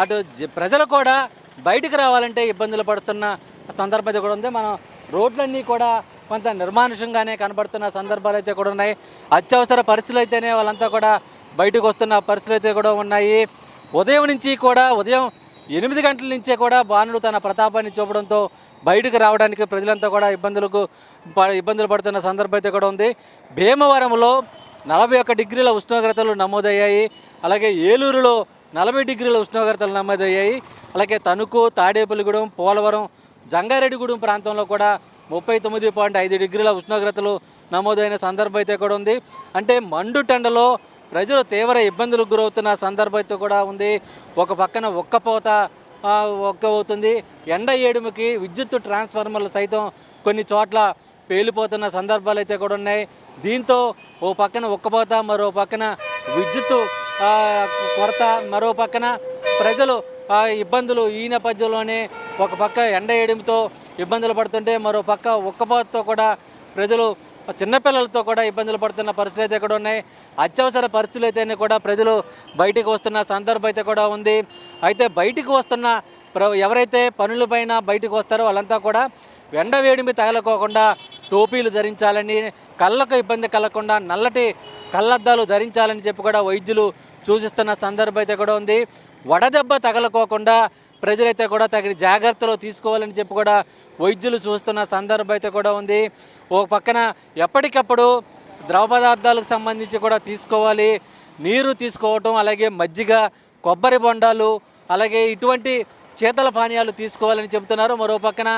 అటు జ- ప్రజలు కూడా బయటికి రావాలంటే ఇబ్బందులు పడుతున్న సందర్భం అయితే కూడా ఉంది. మనం రోడ్లన్నీ కూడా కొంత నిర్మానుషంగానే కనబడుతున్న సందర్భాలు అయితే కూడా ఉన్నాయి. అత్యవసర పరిస్థితులు అయితేనే వాళ్ళంతా కూడా బయటకు వస్తున్న పరిస్థితులు అయితే కూడా ఉన్నాయి. ఉదయం నుంచి కూడా ఉదయం ఎనిమిది గంటల నుంచే కూడా బాణుడు తన ప్రతాపాన్ని చూపడంతో బయటకు రావడానికి ప్రజలంతా కూడా ఇబ్బందులకు ఇబ్బందులు పడుతున్న సందర్భం అయితే కూడా ఉంది. భీమవరంలో నలభై ఒక్క డిగ్రీల ఉష్ణోగ్రతలు నమోదయ్యాయి. అలాగే ఏలూరులో నలభై డిగ్రీల ఉష్ణోగ్రతలు నమోదయ్యాయి. అలాగే తణుకు తాడేపల్లిగూడెం పోలవరం జంగారెడ్డిగూడెం ప్రాంతంలో కూడా ముప్పై తొమ్మిది పాయింట్ ఐదు డిగ్రీల ఉష్ణోగ్రతలు నమోదైన సందర్భం అయితే కూడా ఉంది. అంటే మండుటెండలో ప్రజలు తీవ్ర ఇబ్బందులకు గురవుతున్న సందర్భం అయితే కూడా ఉంది. ఒక పక్కన ఒక్కపోత ఒక్క అవుతుంది ఎండ ఏడుముకి విద్యుత్ ట్రాన్స్ఫార్మర్లు సైతం కొన్ని చోట్ల పేలిపోతున్న సందర్భాలు అయితే కూడా ఉన్నాయి. దీంతో ఓ పక్కన ఉక్కపోత మరో పక్కన విద్యుత్ కొరత మరో పక్కన ప్రజలు ఇబ్బందులు ఈ నేపథ్యంలోనే ఒక పక్క ఎండ ఏడుముతో ఇబ్బందులు పడుతుంటే మరో పక్క ఉక్కపోతతో కూడా ప్రజలు చిన్నపిల్లలతో కూడా ఇబ్బందులు పడుతున్న పరిస్థితులు అయితే కూడా ఉన్నాయి. అత్యవసర పరిస్థితులు అయితేనే కూడా ప్రజలు బయటికి వస్తున్న సందర్భం అయితే కూడా ఉంది. అయితే బయటికి వస్తున్న ప్ర ఎవరైతే పనులపైన బయటకు వస్తారో వాళ్ళంతా కూడా ఎండ వేడిమి తగలకోకుండా టోపీలు ధరించాలని కళ్ళకు ఇబ్బంది కలగకుండా నల్లటి కళ్ళద్దాలు ధరించాలని చెప్పి కూడా వైద్యులు సూచిస్తున్న సందర్భం అయితే కూడా ఉంది. వడదెబ్బ తగలకోకుండా ప్రజలైతే కూడా తగిన జాగ్రత్తలు తీసుకోవాలని చెప్పి కూడా వైద్యులు చూస్తున్న సందర్భం అయితే కూడా ఉంది. ఓ పక్కన ఎప్పటికప్పుడు ద్రవ పదార్థాలకు సంబంధించి కూడా తీసుకోవాలి. నీరు తీసుకోవటం అలాగే మజ్జిగ కొబ్బరి బొండాలు అలాగే ఇటువంటి శీతల పానీయాలు తీసుకోవాలని చెబుతున్నారు. మరో పక్కన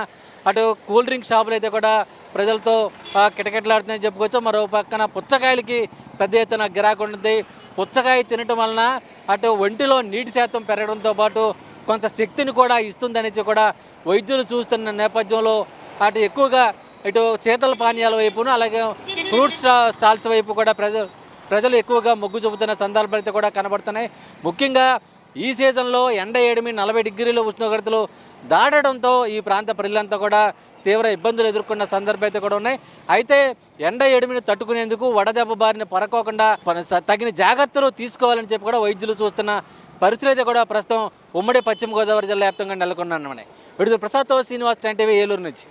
అటు కూల్ డ్రింక్ షాపులు అయితే కూడా ప్రజలతో కిటకిటలాడుతున్నాయని చెప్పుకోవచ్చు. మరో పక్కన పుచ్చకాయలకి పెద్ద ఎత్తున గిరాకు ఉంటుంది. పుచ్చకాయ తినటం వలన అటు ఒంటిలో నీటి శాతం పెరగడంతో పాటు కొంత శక్తిని కూడా ఇస్తుందనేసి కూడా వైద్యులు చూస్తున్న నేపథ్యంలో అటు ఎక్కువగా ఇటు శీతల పానీయాల వైపును అలాగే ఫ్రూట్స్ స్టాల్స్ వైపు కూడా ప్రజలు ప్రజలు ఎక్కువగా మొగ్గు చూపుతున్న సందర్భాలు అయితే కూడా కనబడుతున్నాయి. ముఖ్యంగా ఈ సీజన్లో ఎండ ఏడుమి నలభై డిగ్రీల ఉష్ణోగ్రతలు దాటడంతో ఈ ప్రాంత ప్రజలంతా కూడా తీవ్ర ఇబ్బందులు ఎదుర్కొన్న సందర్భం అయితే కూడా ఉన్నాయి. అయితే ఎండ ఏడుమిని తట్టుకునేందుకు వడదెబ్బ బారిన పరకోకుండా తగిన జాగ్రత్తలు తీసుకోవాలని చెప్పి కూడా వైద్యులు చూస్తున్న పరిస్థితులు అయితే కూడా ప్రస్తుతం ఉమ్మడి పశ్చిమ గోదావరి జిల్లా వ్యాప్తంగా నెలకొన్నాను విడుదల ప్రసాద్తో శ్రీనివాస్ టెన్ టీవీ ఏలూరు నుంచి.